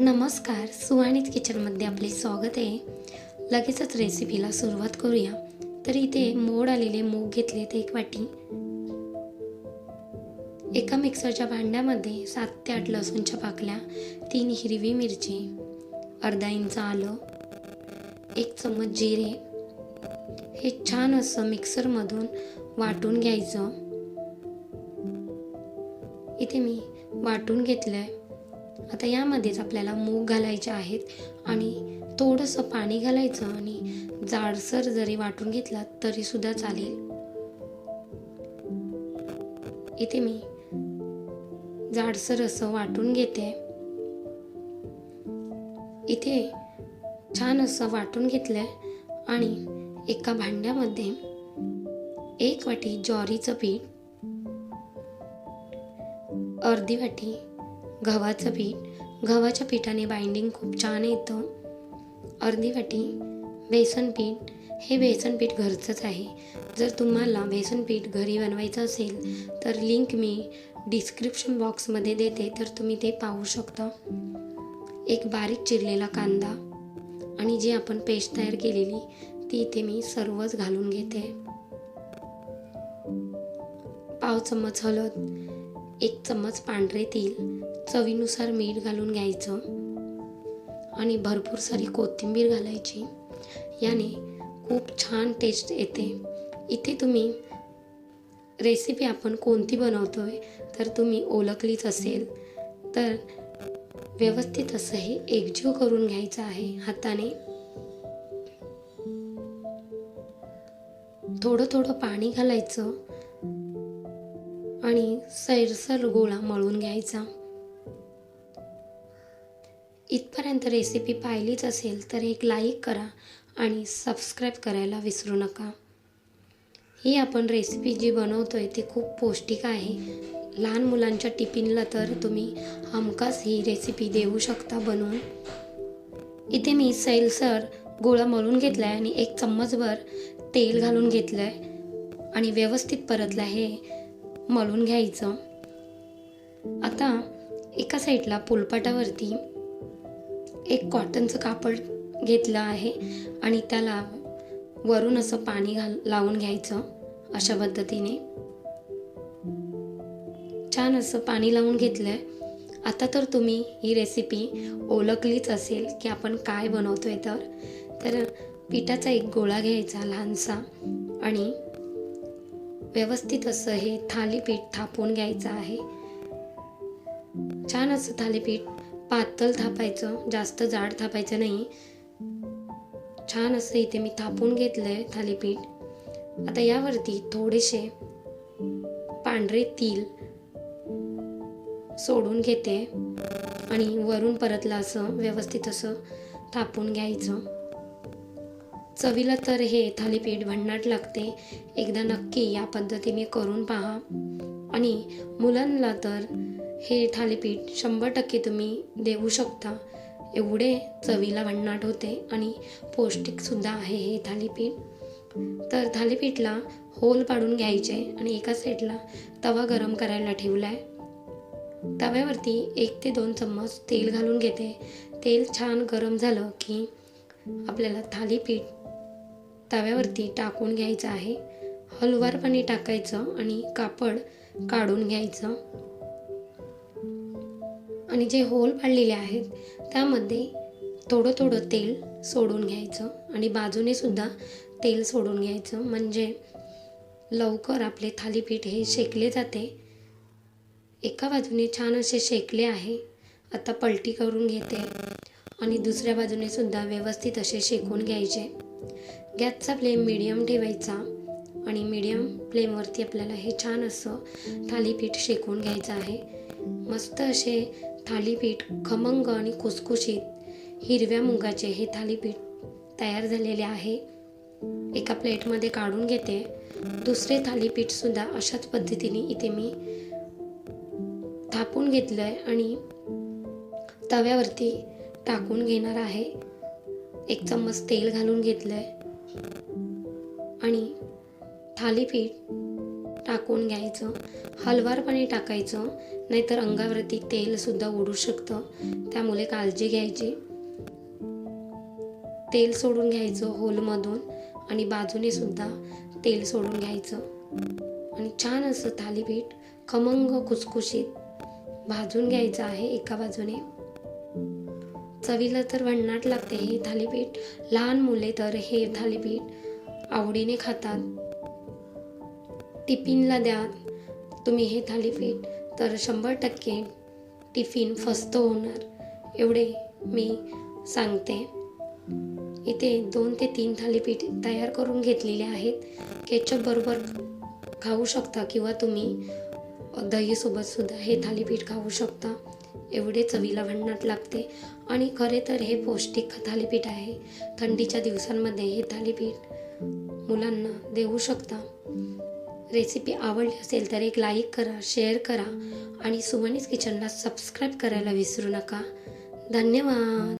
नमस्कार सुहाणीत किचनमध्ये आपले स्वागत आहे. लगेचच रेसिपीला सुरुवात करूया. तर इथे मोड आलेले मूग घेतले ते एक वाटी. एका मिक्सरच्या भांड्यामध्ये सात ते आठ लसूणच्या पाकल्या तीन हिरवी मिरची अर्धा इंच आलं एक चम्मच जिरे. हे छान असं मिक्सरमधून वाटून घ्यायचं. इथे मी वाटून घेतलं आहे आता यामध्येच आपल्याला मूग घालायचे आहेत आणि थोडंसं पाणी घालायचं आणि जाडसर जरी वाटून घेतला तरीसुद्धा चालेल. इथे मी जाडसर असं वाटून घेते. इथे छान असं वाटून घेतलंय आणि एका भांड्यामध्ये एक वाटी ज्वारीचं पीठ अर्धी वाटी गव्हाचं पीठ. गव्हाच्या पिठाने बाइंडिंग खूप छान येतं. अर्धी वाटी बेसन पीठ. हे बेसन पीठ घरचंच आहे. जर तुम्हाला बेसन पीठ घरी बनवायचं असेल तर लिंक मी डिस्क्रिप्शन बॉक्समध्ये देते. तर तुम्ही ते पाहू शकता. एक बारीक चिरलेला कांदा आणि जी आपण पेस्ट तयार केलेली ती इथे मी सर्वच घालून घेते. पाव चम्मच हळद एक चम्मच पांढरे तेल चवीनुसार मीठ घालून घ्यायचं आणि भरपूर सारी कोथिंबीर घालायची. याने खूप छान टेस्ट येते. इथे तुम्ही रेसिपी आपण कोणती बनवतो आहे तर तुम्ही ओळखलीच असेल. तर व्यवस्थित असं हे एकजीव करून घ्यायचं आहे हाताने. थोडं थोडं पाणी घालायचं आणि सैरसर गोळा मळून घ्यायचा. इथपर्यंत रेसिपी पाहिलीच असेल तर एक लाईक करा आणि सबस्क्राईब करायला विसरू नका. ही आपण रेसिपी जी बनवतो आहे ती खूप पौष्टिक आहे. लहान मुलांच्या टिफिनला तर तुम्ही हमखास ही रेसिपी देऊ शकता बनवून. इथे मी सैलसर गोळा मळून घेतला आहे आणि एक चम्मचभर तेल घालून घेतलं आहे आणि व्यवस्थित परतलं हे मळून घ्यायचं. आता एका साईडला पोलपाटावरती एक कॉटनचं कापड घेतलं आहे आणि त्याला वरून असं पाणी घाल लावून घ्यायचं अशा पद्धतीने. छान असं पाणी लावून घेतलं आहे आता तर तुम्ही ही रेसिपी ओळखलीच असेल की आपण काय बनवतोय तर. तर पिठाचा एक गोळा घ्यायचा लहानसा आणि व्यवस्थित असं हे थालीपीठ थापून घ्यायचं आहे. छान असं थालीपीठ पातळ थापायचं जास्त जाड थापायचं नाही. छान असं इथे मी थापून घेतलंय थालीपीठ. आता यावरती थोडेसे पांढरे तील सोडून घेते आणि वरून परतलं असं व्यवस्थित असं थापून घ्यायचं. चवीला तर हे थालीपीठ भन्नाट लागते. एकदा नक्की या पद्धतीने करून पहा. आणि मुलांना तर हे थालीपीठ शंभर टक्के तुम्ही देऊ शकता. एवढे चवीला भन्नाट होते आणि पौष्टिकसुद्धा आहे हे थालीपीठ. तर थालीपीठला होल पाडून घ्यायचे आणि एका साईडला तवा गरम करायला ठेवला आहे तव्यावरती एक ते दोन चम्मच तेल घालून घेते. तेल छान गरम झालं की आपल्याला थालीपीठ तव्यावरती टाकून घ्यायचं आहे. हलवारपणे टाकायचं आणि कापड काढून घ्यायचं. आणि जे होल पाडलेले आहेत त्यामध्ये थोडं थोडं तेल सोडून घ्यायचं आणि बाजूने सुद्धा तेल सोडून घ्यायचं. म्हणजे लवकर आपले थालीपीठ हे शेकले जाते. एका बाजूने छान असे शेकले आहे. आता पलटी करून घेते. आणि दुसऱ्या बाजूने सुद्धा व्यवस्थित असे शेकून घ्यायचे. गॅसचा फ्लेम मिडियम ठेवायचा आणि मिडियम फ्लेमवरती आपल्याला हे छान असं थालीपीठ शेकून घ्यायचं आहे. मस्त असे थालीपीठ खमंग आणि खुसखुशीत हिरव्या मुगाचे हे थालीपीठ तयार झालेले आहे. एका प्लेटमध्ये काढून घेते. दुसरे थालीपीठसुद्धा अशाच पद्धतीने इथे मी थापून घेतलं आहे आणि तव्यावरती टाकून घेणार आहे. एक चम्मच तेल घालून घेतलं आहे आणि थालीपीठ टाकून घ्यायचं. हलवारपणे टाकायचं. नाहीतर अंगावरती तेलसुद्धा उडू शकतं. त्यामुळे काळजी घ्यायची. तेल सोडून घ्यायचं होलमधून आणि बाजूने सुद्धा तेल सोडून घ्यायचं. आणि छान असं थालीपीठ खमंग खुसखुशीत भाजून घ्यायचं आहे एका बाजूने. चवीला तर भन्नाट लागते हे थालीपीठ. लहान मुले तर हे थालीपीठ आवडीने खातात. टिफिनला द्या. तुम्ही हे थालीपीठ तर शंभर टक्के टिफिन फस्त होणार. एवढे मी सांगते. इथे दोन ते तीन थालीपीठ तयार करून घेतलेले आहेत. केचप बरोबर खाऊ शकता किंवा तुम्ही दहीसोबत सुद्धा हे थालीपीठ खाऊ शकता. एवढे चवीला भन्नाट लागते. आणि खरे तर हे पौष्टिक थालीपीठ आहे. थंडीच्या दिवसांमध्ये हे थालीपीठ मुलांना देऊ शकता. रेसिपी आवडली असेल तर एक लाईक करा शेअर करा आणि सुमनीस किचनला सबस्क्राईब करायला विसरू नका. धन्यवाद.